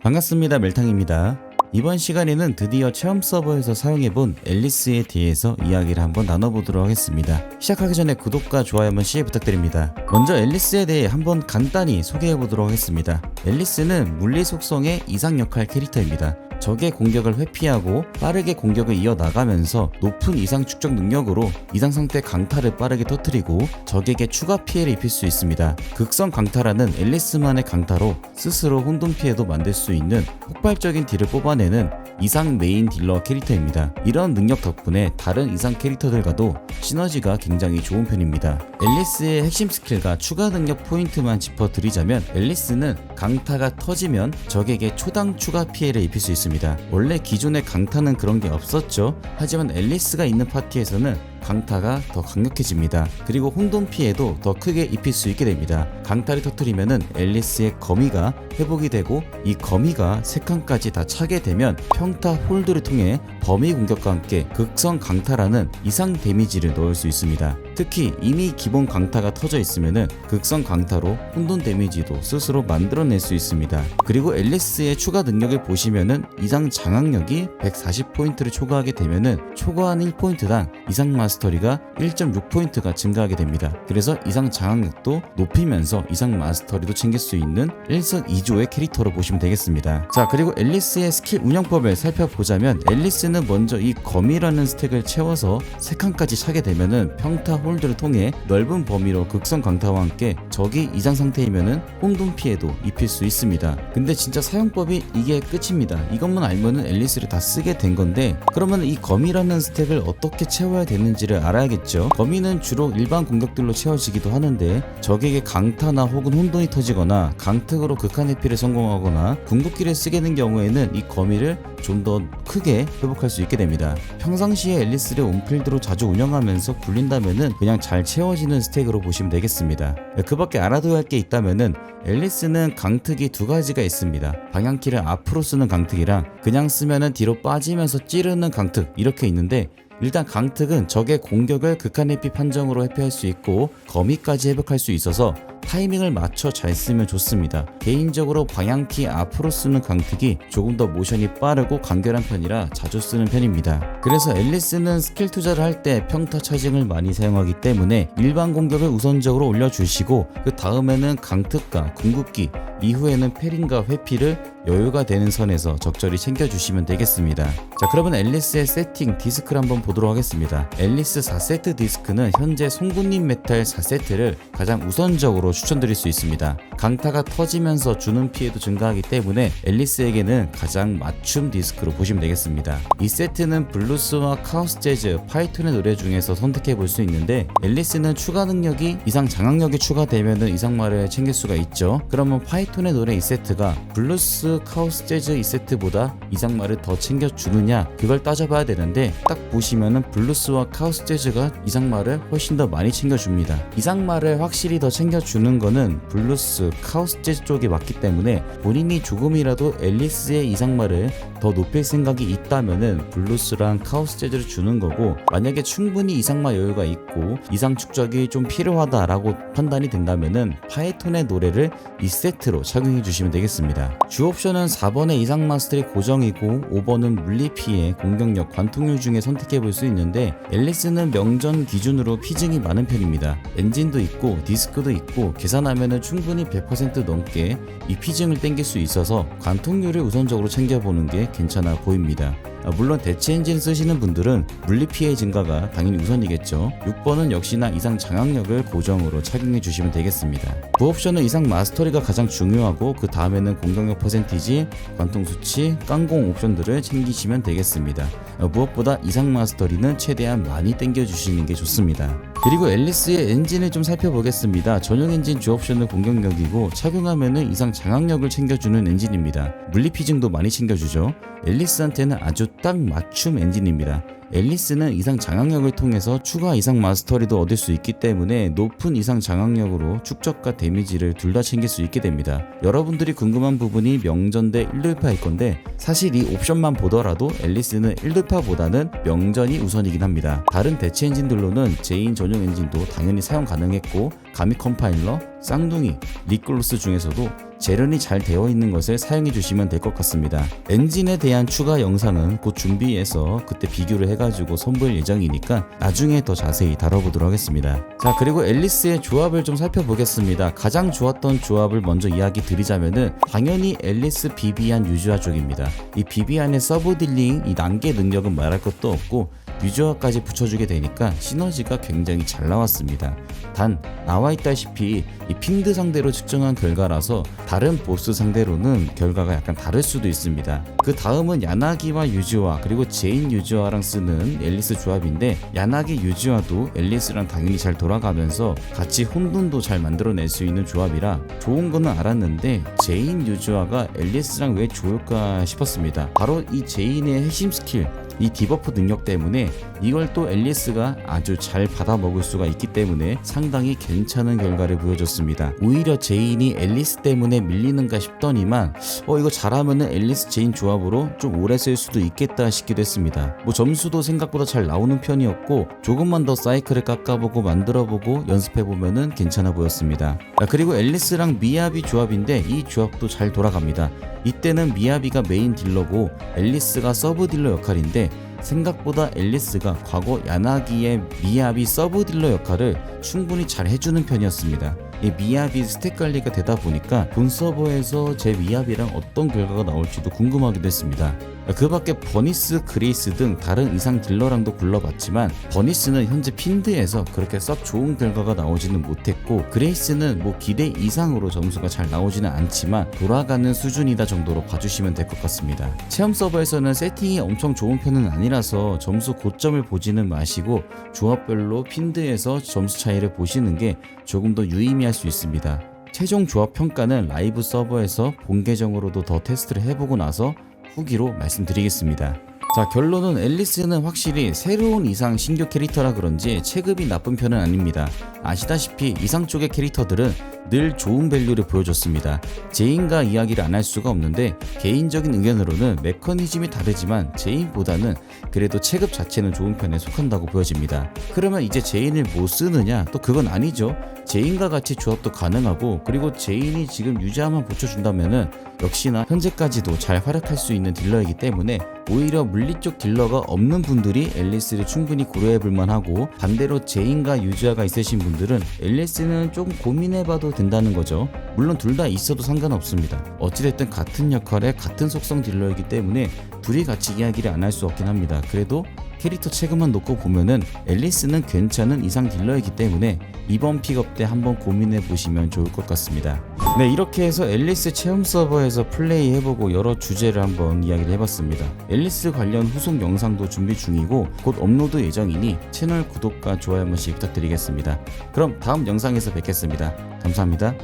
반갑습니다 멜탕입니다. 이번 시간에는 드디어 체험 서버에서 사용해본 앨리스에 대해서 이야기를 한번 나눠보도록 하겠습니다. 시작하기 전에 구독과 좋아요 한번 시 부탁드립니다. 먼저 앨리스에 대해 한번 간단히 소개해보도록 하겠습니다. 앨리스는 물리 속성의 이상 역할 캐릭터입니다 적의 공격을 회피하고 빠르게 공격을 이어나가면서 높은 이상 축적 능력으로 이상 상태 강타를 빠르게 터뜨리고 적에게 추가 피해를 입힐 수 있습니다. 극성 강타라는 앨리스만의 강타로 스스로 혼돈 피해도 만들 수 있는 폭발적인 딜을 뽑아내는 이상 메인 딜러 캐릭터입니다. 이런 능력 덕분에 다른 이상 캐릭터들과도 시너지가 굉장히 좋은 편입니다. 앨리스의 핵심 스킬과 추가 능력 포인트만 짚어드리자면 앨리스는 강타가 터지면 적에게 초당 추가 피해를 입힐 수 있습니다. 원래 기존의 강타는 그런 게 없었죠. 하지만 앨리스가 있는 파티에서는 강타가 더 강력해집니다. 그리고 혼돈 피해도 더 크게 입힐 수 있게 됩니다. 강타를 터트리면은 앨리스의 거미가 회복이 되고 이 거미가 세 칸까지 다 차게 되면 평타 홀드를 통해 범위 공격과 함께 극성 강타라는 이상 데미지를 넣을 수 있습니다. 특히 이미 기본 강타가 터져 있으면은 극성 강타로 혼돈 데미지도 스스로 만들어낼 수 있습니다. 그리고 앨리스의 추가 능력을 보시면은 이상 장악력이 140포인트를 초과하게 되면은 초과한 1포인트당 이상 마스터리가 1.6포인트가 증가하게 됩니다. 그래서 이상 장악력도 높이면서 이상 마스터리도 챙길 수 있는 일석이조의 캐릭터로 보시면 되겠습니다. 자 그리고 앨리스의 스킬 운영법을 살펴보자면 앨리스는 먼저 이 검이라는 스택을 채워서 3칸까지 차게 되면은 평타 홀드를 통해 넓은 범위로 극성 강타와 함께 적이 이상 상태이면은 혼돈 피해도 입힐 수 있습니다. 근데 진짜 사용법이 이게 끝입니다. 이것만 알면은 앨리스를 다 쓰게 된 건데 그러면 이 검이라는 스택을 어떻게 채워야 되는지를 알아야겠죠. 검이는 주로 일반 공격들로 채워지기도 하는데 적에게 강타나 혹은 혼돈이 터지거나 강특으로 극한 회피를 성공하거나 궁극기를 쓰게 된 경우에는 이 거미를 좀 더 크게 회복할 수 있게 됩니다. 평상시에 앨리스를 온필드로 자주 운영하면서 굴린다면은 그냥 잘 채워지는 스택으로 보시면 되겠습니다. 그밖 에 알아둬야 할 게 있다면은 앨리스는 강특이 두 가지가 있습니다. 방향키를 앞으로 쓰는 강특이랑 그냥 쓰면은 뒤로 빠지면서 찌르는 강특 이렇게 있는데 일단 강특은 적의 공격을 극한 회피 판정으로 회피할 수 있고 거미까지 회복할 수 있어서 타이밍을 맞춰 잘 쓰면 좋습니다. 개인적으로 방향키 앞으로 쓰는 강특이 조금 더 모션이 빠르고 간결한 편이라 자주 쓰는 편입니다. 그래서 앨리스는 스킬 투자를 할 때 평타 차징을 많이 사용하기 때문에 일반 공격을 우선적으로 올려주시고 그 다음에는 강특과 궁극기 이후에는 페린과 회피를 여유가 되는 선에서 적절히 챙겨주시면 되겠습니다. 자 그러면 앨리스의 세팅 디스크를 한번 보도록 하겠습니다. 앨리스 4세트 디스크는 현재 송곳님 메탈 4세트를 가장 우선적으로 추천드릴 수 있습니다. 강타가 터지면서 주는 피해도 증가하기 때문에 앨리스에게는 가장 맞춤 디스크로 보시면 되겠습니다. 이 세트는 블루스와 카오스 재즈, 파이톤의 노래 중에서 선택해 볼 수 있는데 앨리스는 추가 능력이 이상 장악력이 추가되면 이상말을 챙길 수가 있죠. 그러면 파이톤의 노래 이 세트가 블루스, 카오스 재즈 이 세트보다 이상말을 더 챙겨주느냐 그걸 따져봐야 되는데 딱 보시면은 블루스와 카오스 재즈가 이상말을 훨씬 더 많이 챙겨줍니다. 이상말을 확실히 더 챙겨주는 거는 블루스, 카오스 재즈 쪽이 맞기 때문에 본인이 조금이라도 앨리스의 이상말을 더 높일 생각이 있다면은 블루스랑 카오스 재즈를 주는 거고 만약에 충분히 이상말 여유가 있고 이상 축적이 좀 필요하다라고 판단이 된다면은 파이톤의 노래를 이 세트로 착용해 주시면 되겠습니다. 주 옵션은 4번의 이상 마스터리 고정이고 5번은 물리 피해, 공격력, 관통률 중에 선택해 볼 수 있는데 앨리스는 명전 기준으로 피증이 많은 편입니다. 엔진도 있고 디스크도 있고 계산하면은 충분히 100% 넘게 이 피증을 땡길 수 있어서 관통률을 우선적으로 챙겨보는 게 괜찮아 보입니다. 아, 물론 대체 엔진 쓰시는 분들은 물리 피해 증가가 당연히 우선이겠죠. 6번은 역시나 이상 장악력을 고정으로 착용해 주시면 되겠습니다. 부옵션은 이상 마스터리가 가장 중요하고 그 다음에는 공격력 퍼센티지, 관통 수치, 깡공 옵션들을 챙기시면 되겠습니다. 어, 무엇보다 이상 마스터리는 최대한 많이 땡겨 주시는 게 좋습니다. 그리고 앨리스의 엔진을 좀 살펴보겠습니다. 전용 엔진 주 옵션은 공격력이고 착용하면은 이상 장악력을 챙겨주는 엔진입니다. 물리 피증도 많이 챙겨주죠. 앨리스한테는 아주 딱 맞춤 엔진입니다. 앨리스는 이상 장악력을 통해서 추가 이상 마스터리도 얻을 수 있기 때문에 높은 이상 장악력으로 축적과 데미지를 둘 다 챙길 수 있게 됩니다. 여러분들이 궁금한 부분이 명전 대 1돌파일 건데 사실 이 옵션만 보더라도 앨리스는 1돌파보다는 명전이 우선이긴 합니다. 다른 대체 엔진들로는 제인 전용 엔진도 당연히 사용 가능했고 가미 컴파일러, 쌍둥이, 니콜로스 중에서도 재련이 잘 되어 있는 것을 사용해 주시면 될 것 같습니다. 엔진에 대한 추가 영상은 곧 준비해서 그때 비교를 해가지고 선보일 예정이니까 나중에 더 자세히 다뤄보도록 하겠습니다. 자 그리고 앨리스의 조합을 좀 살펴보겠습니다. 가장 좋았던 조합을 먼저 이야기 드리자면은 당연히 앨리스 비비안 유주아 쪽입니다. 이 비비안의 서브 딜링 이 난개 능력은 말할 것도 없고 유저화까지 붙여주게 되니까 시너지가 굉장히 잘 나왔습니다. 단 나와 있다시피 이 핀드 상대로 측정한 결과라서 다른 보스 상대로는 결과가 약간 다를 수도 있습니다. 그 다음은 야나기와 유지화 그리고 제인 유지화랑 쓰는 앨리스 조합인데 야나기 유지화도 앨리스랑 당연히 잘 돌아가면서 같이 혼돈도 잘 만들어낼 수 있는 조합이라 좋은 거는 알았는데 제인 유지화가 앨리스랑 왜 좋을까 싶었습니다. 바로 이 제인의 핵심 스킬 이 디버프 능력 때문에 이걸 또 앨리스가 아주 잘 받아먹을 수가 있기 때문에 상당히 괜찮은 결과를 보여줬습니다. 오히려 제인이 앨리스 때문에 밀리는가 싶더니만 어 이거 잘하면은 앨리스 제인 조합으로 좀 오래 쓸 수도 있겠다 싶기도 했습니다. 뭐 점수도 생각보다 잘 나오는 편이었고 조금만 더 사이클을 깎아보고 만들어보고 연습해보면은 괜찮아 보였습니다. 아, 그리고 앨리스랑 미야비 조합인데 이 조합도 잘 돌아갑니다. 이때는 미야비가 메인 딜러고 앨리스가 서브 딜러 역할인데 생각보다 앨리스가 과거 야나기의 미야비 서브 딜러 역할을 충분히 잘 해주는 편이었습니다. 이 미야비 스택 관리가 되다 보니까 본 서버에서 제 미야비랑 어떤 결과가 나올지도 궁금하기도 했습니다. 그 밖에 버니스, 그레이스 등 다른 이상 딜러랑도 굴러봤지만 버니스는 현재 핀드에서 그렇게 썩 좋은 결과가 나오지는 못했고 그레이스는 뭐 기대 이상으로 점수가 잘 나오지는 않지만 돌아가는 수준이다 정도로 봐주시면 될 것 같습니다. 체험 서버에서는 세팅이 엄청 좋은 편은 아니라서 점수 고점을 보지는 마시고 조합별로 핀드에서 점수 차이를 보시는 게 조금 더 유의미할 수 있습니다. 최종 조합 평가는 라이브 서버에서 본 계정으로도 더 테스트를 해보고 나서 후기로 말씀드리겠습니다. 자 결론은 앨리스는 확실히 새로운 이상 신규 캐릭터라 그런지 체급이 나쁜 편은 아닙니다. 아시다시피 이상 쪽의 캐릭터들은 늘 좋은 밸류를 보여줬습니다. 제인과 이야기를 안 할 수가 없는데 개인적인 의견으로는 메커니즘이 다르지만 제인보다는 그래도 체급 자체는 좋은 편에 속한다고 보여집니다. 그러면 이제 제인을 못 쓰느냐? 또 그건 아니죠. 제인과 같이 조합도 가능하고 그리고 제인이 지금 유지화만 붙여준다면은 역시나 현재까지도 잘 활약할 수 있는 딜러이기 때문에 오히려 물리 쪽 딜러가 없는 분들이 앨리스를 충분히 고려해 볼 만하고 반대로 제인과 유지화가 있으신 분들은 앨리스는 좀 고민해 봐도 된다는 거죠. 물론 둘 다 있어도 상관없습니다. 어찌됐든 같은 역할에 같은 속성 딜러이기 때문에 둘이 같이 이야기를 안 할 수 없긴 합니다. 그래도 캐릭터 체급만 놓고 보면은 앨리스는 괜찮은 이상 딜러이기 때문에 이번 픽업 때 한번 고민해 보시면 좋을 것 같습니다. 네 이렇게 해서 앨리스 체험 서버에서 플레이 해보고 여러 주제를 한번 이야기를 해봤습니다. 앨리스 관련 후속 영상도 준비 중이고 곧 업로드 예정이니 채널 구독과 좋아요 한 번씩 부탁드리겠습니다. 그럼 다음 영상에서 뵙겠습니다. 감사합니다.